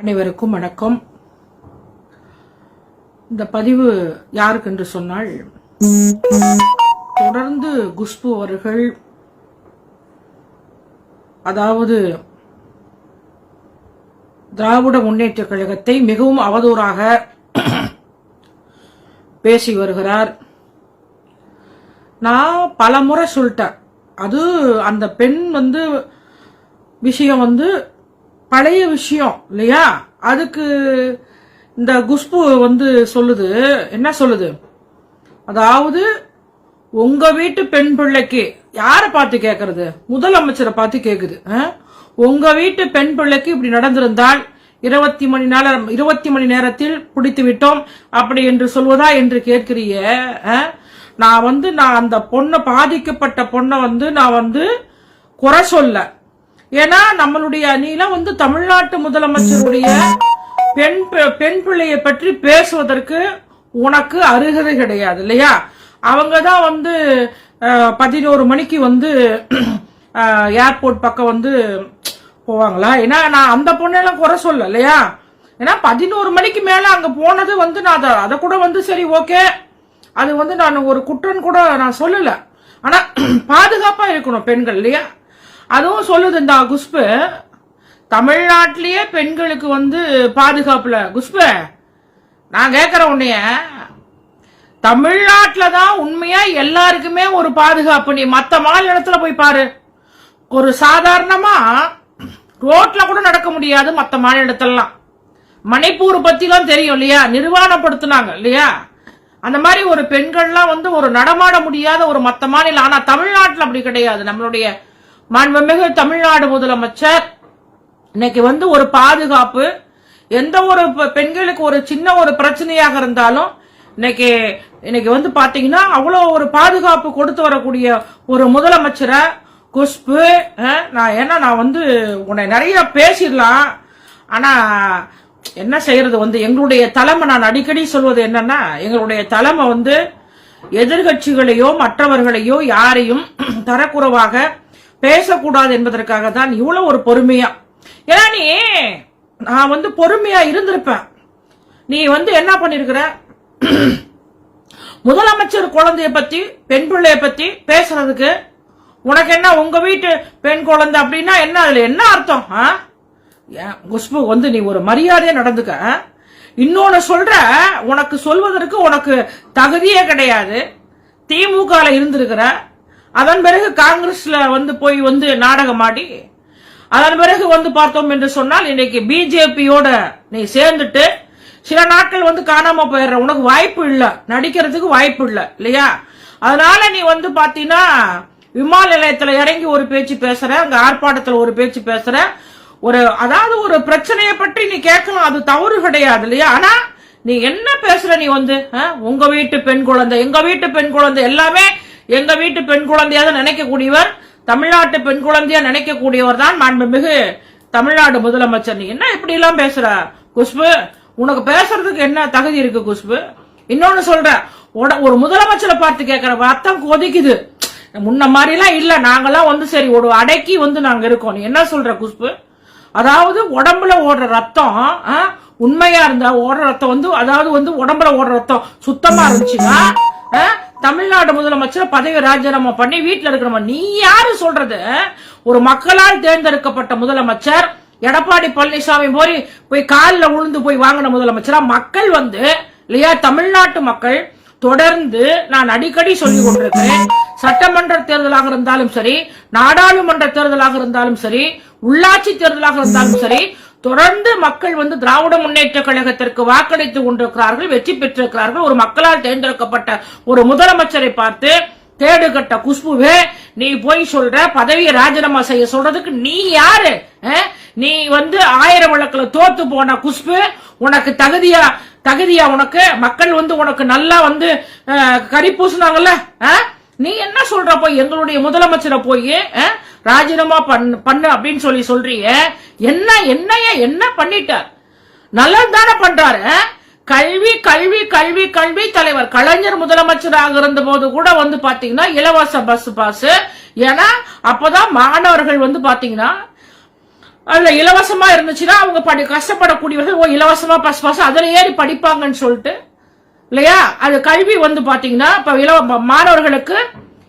அனைவருக்கும் வணக்கம். இந்த பதிவு யாருக்கு என்று சொன்னால் தொடர்ந்து குஷ்பு அவர்கள் அதாவது திராவிட முன்னேற்ற கழகத்தை மிகவும் அவதூறாக பேசி வருகிறார். நான் பல முறை சொல்லிட்டேன். அது அந்த பெண் வந்து விஷயம் வந்து பழைய விஷயம் இல்லையா அதுக்கு இந்த குஷ்பு வந்து சொல்லுது என்ன சொல்லுது அதாவது உங்க வீட்டு பெண் பிள்ளைக்கு யாரை பார்த்து கேக்குறது முதலமைச்சரை பார்த்து கேக்குது ஆ? உங்க வீட்டு பெண் பிள்ளைக்கு இப்படி நடந்திருந்தால் இருபத்தி மணி நேரம் இருபத்தி மணி நேரத்தில் பிடித்து விட்டோம் அப்படி என்று சொல்வதா என்று கேட்கிறிய ஆ? நான் வந்து நான் அந்த பொண்ணை பாதிக்கப்பட்ட பொண்ணை வந்து நான் வந்து குறை சொல்ல ஏன்னா நம்மளுடைய நீலாம் வந்து தமிழ்நாட்டு முதலமைச்சருடைய பெண் பி- பெண் பிள்ளையை பற்றி பேசுவதற்கு உனக்கு அருகதை கிடையாது இல்லையா? அவங்க தான் வந்து பதினோரு மணிக்கு வந்து ஏர்போர்ட் பக்கம் வந்து போவாங்களா? ஏன்னா நான் அந்த பொண்ணெல்லாம் குறை சொல்ல இல்லையா? ஏன்னா பதினோரு மணிக்கு மேல அங்க போனது வந்து நான் அதை அதை கூட வந்து சரி ஓகே. அது வந்து நான் ஒரு குற்றம் கூட நான் சொல்லல. ஆனா பாதுகாப்பா இருக்கணும் பெண்கள் இல்லையா? அதுவும் சொல்லுது இந்த குஷ்பு. தமிழ்நாட்டிலேயே பெண்களுக்கு வந்து பாதுகாப்புல. குஷ்பு நான் கேக்குறேன் உன்னைய. தமிழ்நாட்டில் தான் உண்மையா எல்லாருக்குமே ஒரு பாதுகாப்பு. நீ மற்ற மாநிலத்துல போய் பாரு. ஒரு சாதாரணமா ரோட்ல கூட நடக்க முடியாது மற்ற மாநிலத்திலலாம். மணிப்பூர் பத்திலாம் தெரியும் இல்லையா? நிர்வாணப்படுத்தினாங்க இல்லையா? அந்த மாதிரி ஒரு பெண்கள்லாம் வந்து ஒரு நடமாட முடியாத ஒரு மற்ற மாநிலம். ஆனா தமிழ்நாட்டில் அப்படி கிடையாது. நம்மளுடைய மாண்புமிகு தமிழ்நாடு முதலமைச்சர் இன்னைக்கு வந்து ஒரு பாதுகாப்பு எந்த ஒரு பெ- பெண்களுக்கு ஒரு சின்ன ஒரு பிரச்சனையாக இருந்தாலும் இன்னைக்கு இன்னைக்கு வந்து பாத்தீங்கன்னா அவ்வளோ ஒரு பாதுகாப்பு கொடுத்து வரக்கூடிய ஒரு முதலமைச்சரை குஷ்பு நான் ஏன்னா நான் வந்து உன்னை நிறைய பேசிடலாம். ஆனா என்ன செய்யறது வந்து எங்களுடைய தலைமை நான் அடிக்கடி சொல்வது என்னன்னா எங்களுடைய தலைமை வந்து எதிர்கட்சிகளையோ மற்றவர்களையோ யாரையும் தரக்குறைவாக பேசக்கூடாது என்பதற்காக தான் இவ்வளவு ஒரு பொறுமையா? ஏன்னா நீ நான் வந்து பொறுமையா இருந்திருப்பேன். நீ வந்து என்ன பண்ணிருக்கிற? முதலமைச்சர் குழந்தைய பத்தி பெண் பிள்ளைய பத்தி பேசுறதுக்கு உனக்கு என்ன உங்க வீட்டு பெண் குழந்தை அப்படின்னா என்ன அதுல என்ன அர்த்தம் ஆ? குஷ்பு வந்து நீ ஒரு மரியாதையா நடந்துக்க இன்னொன்னு சொல்ற உனக்கு சொல்வதற்கு உனக்கு தகுதியே கிடையாது. திமுக இருந்திருக்கிற அதன் பிறகு காங்கிரஸ்ல வந்து போய் வந்து நாடகமாடி அதன் பிறகு வந்து பார்த்தோம் என்று சொன்னால் இன்னைக்கு பிஜேபியோட நீ சேர்ந்துட்டு சில நாட்கள் வந்து காணாம போயிடுற உனக்கு வாய்ப்பு இல்லை நடிக்கிறதுக்கு வாய்ப்பு இல்லை இல்லையா அதனால நீ வந்து பாத்தீங்கன்னா விமான நிலையத்துல இறங்கி ஒரு பேச்சு பேசுற அங்க ஆர்ப்பாட்டத்துல ஒரு பேச்சு பேசுற ஒரு அதாவது ஒரு பிரச்சனையை பற்றி நீ கேட்கலாம் அது தவறு கிடையாது இல்லையா ஆனா நீ என்ன பேசுற நீ வந்து ஆ? உங்க வீட்டு பெண் குழந்தை எங்க வீட்டு பெண் குழந்தை எல்லாமே எங்க வீட்டு பெண் குழந்தையாக நினைக்கக்கூடியவர் தமிழ்நாட்டு பெண் குழந்தையா நினைக்கக்கூடியவர் தான் மாண்புமிகு தமிழ்நாடு முதலமைச்சர். நீ என்ன இப்படி எல்லாம் பேசுற? குஷ்பு உனக்கு பேசுறதுக்கு என்ன தகுதி இருக்கு குஷ்பு? இன்னொன்னு சொல்ற உட- ஒரு முதலமைச்சரை பார்த்து கேட்கிற ரத்தம் கொதிக்குது. முன்ன மாதிரி எல்லாம் இல்ல நாங்கெல்லாம் வந்து சரி ஒரு அடக்கி வந்து நாங்க இருக்கோம். நீ என்ன சொல்ற குஷ்பு? அதாவது உடம்புல ஓடுற ரத்தம் ஆ, உண்மையா இருந்தா ஓடுற ரத்தம் வந்து அதாவது வந்து உடம்புல ஓடுற ரத்தம் சுத்தமா இருந்துச்சுன்னா ஆ, தமிழ்நாடு முதலமைச்சர் பதவி ராஜினாமா பண்ணி வீட்டில் இருக்கிற நீ யாரு சொல்றது? ஒரு மக்களால் தேர்ந்தெடுக்கப்பட்ட முதலமைச்சர் எடப்பாடி பழனிசாமி போய் போய் காலில் உளுந்து போய் வாங்கின முதலமைச்சரா? மக்கள் வந்து இல்லையா தமிழ்நாட்டு மக்கள் தொடர்ந்து நான் அடிக்கடி சொல்லிக் கொண்டிருக்கிறேன். சட்டமன்ற தேர்தலாக இருந்தாலும் சரி நாடாளுமன்ற தேர்தலாக இருந்தாலும் சரி உள்ளாட்சி தேர்தலாக இருந்தாலும் சரி தொடர்ந்து மக்கள் வந்து திராவிட முன்னேற்ற கழகத்திற்கு வாக்களித்துக் கொண்டிருக்கிறார்கள் வெற்றி பெற்றிருக்கிறார்கள். ஒரு மக்களால் தேர்ந்தெடுக்கப்பட்ட ஒரு முதலமைச்சரை பார்த்து தேடுகட்ட குஷ்புவே நீ போய் சொல்ற பதவியை ராஜினாமா செய்ய சொல்றதுக்கு நீ யாரு? நீ வந்து ஆயிரம் வழக்குல தோத்து போன குஷ்பு உனக்கு தகுதியா தகுதியா உனக்கு மக்கள் வந்து உனக்கு நல்லா வந்து கறி பூசினாங்கல்ல நீ என்ன சொல்ற போய்? எங்களுடைய முதலமைச்சரை போய் ராஜினாமா பண்ணு பண்ணு அப்படின்னு சொல்லி சொல்றீங்க. என்ன என்னைய என்ன பண்ணிட்டார்? நல்லது தானே பண்றாரு கல்வி கல்வி கல்வி கல்வி தலைவர். கலைஞர் முதலமைச்சராக இருந்த போது கூட வந்து பாத்தீங்கன்னா இலவச பஸ் பாஸ் ஏன்னா அப்பதான் மாணவர்கள் வந்து பாத்தீங்கன்னா அதுல இலவசமா இருந்துச்சுன்னா அவங்க படி கஷ்டப்படக்கூடியவர்கள் ஓ இலவசமா பஸ் பாஸ் அதுல ஏறி படிப்பாங்கன்னு சொல்லிட்டு இல்லையா? அது கல்வி வந்து பாத்தீங்கன்னா இப்ப இலவ மாணவர்களுக்கு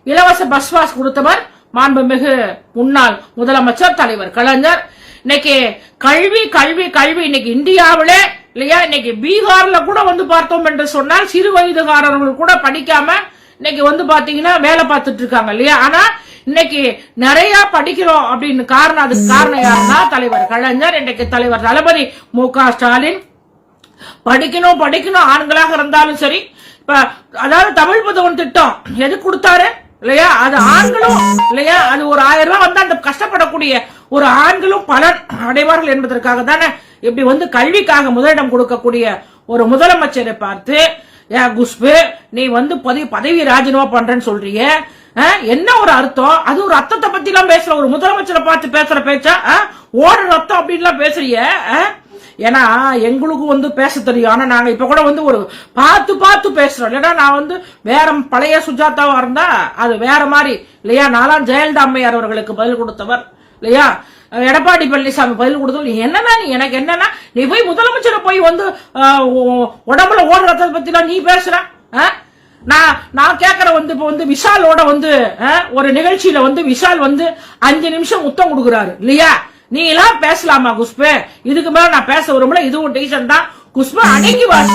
இலவச பஸ் பாஸ் கொடுத்தவர் மாண்புமிகு முன்னாள் முதலமைச்சர் தலைவர் கலைஞர். இன்னைக்கு கல்வி கல்வி கல்வி இன்னைக்கு இந்தியாவிலே இல்லையா? இன்னைக்கு பீகார்ல கூட வந்து பார்த்தோம் என்று சொன்னால் சிறு வயதுகாரர்கள் கூட படிக்காம இன்னைக்கு வந்து பாத்தீங்கன்னா வேலை பார்த்துட்டு இருக்காங்க இல்லையா? ஆனா இன்னைக்கு நிறைய படிக்கிறோம் அப்படின்னு காரணம் அதுக்கு காரணம் யாருன்னா தலைவர் கலைஞர். இன்னைக்கு தலைவர் தளபதி மு க ஸ்டாலின். படிக்கணும் படிக்கணும் ஆண்களாக இருந்தாலும் சரி. இப்ப அதாவது தமிழ் புதவன் திட்டம் எது கொடுத்தாரு? இல்லையா? அது ஆண்களும் இல்லையா? அது ஒரு ஆயிரம் ரூபாய் வந்து அந்த கஷ்டப்படக்கூடிய ஒரு ஆண்களும் பலன் அடைவார்கள் என்பதற்காக தானே இப்படி வந்து கல்விக்காக முதலிடம் கொடுக்கக்கூடிய ஒரு முதலமைச்சரை பார்த்து ஏ குஷ்பு நீ வந்து பதவி பதவி ராஜினாமா பண்றேன்னு சொல்றிய என்ன ஒரு அர்த்தம்? அது ஒரு அர்த்தத்தை பத்தி எல்லாம் பேசுற ஒரு முதலமைச்சரை பார்த்து பேசுற பேச்சா? ஆ? ஓட ரத்தம் அப்படின்லாம் பேசுறிய ஆ? ஏன்னா எங்களுக்கும் வந்து பேச தெரியும். ஆனால் நாங்கள் இப்போ கூட வந்து ஒரு பார்த்து பார்த்து பேசுறோம். இல்லைன்னா நான் வந்து வேற பழைய சுஜாதாவாக இருந்தால் அது வேற மாதிரி. இல்லையா? நான்லாம் ஜெயலலிதா அம்மையார் அவர்களுக்கு பதில் கொடுத்தவர். இல்லையா? எடப்பாடி பழனிசாமி பதில் கொடுத்தோம் நீ என்னன்னா நீ எனக்கு என்னன்னா நீ போய் முதலமைச்சரை போய் வந்து ஆஹ், உடம்புல ஓடுறத பத்திலாம் நீ பேசுற. நான் நான் கேட்குற வந்து இப்போ வந்து விஷாலோட வந்து ஆஹ், ஒரு நிகழ்ச்சியில வந்து விஷால் வந்து அஞ்சு நிமிஷம் முத்தம் கொடுக்குறாரு. இல்லையா? நீ எல்லாம் பேசலாமா குஷ்பு? இதுக்கு மேல நான் பேச விரும்பல. இதுவும் டீசன் தான். குஷ்பு அடங்கி வாசி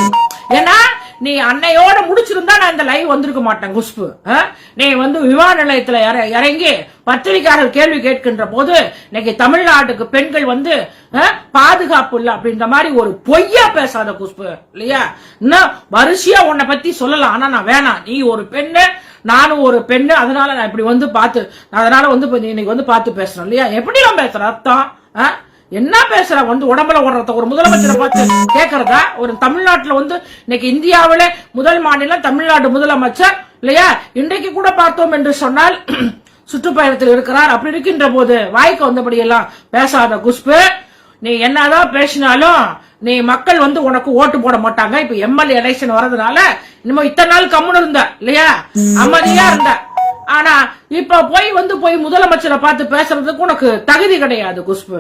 ஏன்னா நீ அன்னையோட முடிச்சிருந்தா நான் இந்த லைவ் வந்திருக்க மாட்டேன் குஷ்பு. நீ வந்து விமான நிலையத்துல இற- இறங்கி பத்திரிகையாளர் கேள்வி கேட்கின்ற போது இன்னைக்கு தமிழ்நாட்டுக்கு பெண்கள் வந்து பாதுகாப்பு இல்லை அப்படின்ற மாதிரி ஒரு பொய்யா பேசாத குஷ்பு. இல்லையா? இன்னும் வரிசையா உன்னை பத்தி சொல்லலாம். ஆனா நான் வேணாம். நீ ஒரு பெண்ணு நானும் ஒரு பெண்ணு அதனால நான் இப்படி வந்து பார்த்து அதனால வந்து இன்னைக்கு வந்து பார்த்து பேசுறேன் இல்லையா? எப்படி நான் பேசுறேன்? அர்த்தம்? ஆ? என்ன பேசுற? வந்து உடம்புல ஓடுறத ஒரு முதலமைச்சரை பார்த்து கேக்குறதா? ஒரு தமிழ்நாட்டுல வந்து இன்னைக்கு இந்தியாவில முதல் மாநிலம் தமிழ்நாடு முதலமைச்சர் இல்லையா? இன்றைக்கு கூட பார்த்தோம் என்று சொன்னால் சுற்றுப்பயணத்தில் இருக்கிறார். அப்படி இருக்கின்ற போது வாய்க்கு வந்தபடி எல்லாம் பேசாத குஷ்பு. நீ என்னதான் பேசினாலும் நீ மக்கள் வந்து உனக்கு ஓட்டு போட மாட்டாங்க. இப்ப எம்எல்ஏ எலெக்ஷன் வரதுனால இன்னும் இத்தனை நாள் கம்முன்னு இருந்த இல்லையா? அமைதியா இருந்த. ஆனா இப்ப போய் வந்து போய் முதலமைச்சரை பார்த்து பேசுறதுக்கு உனக்கு தகுதி கிடையாது குஷ்பு.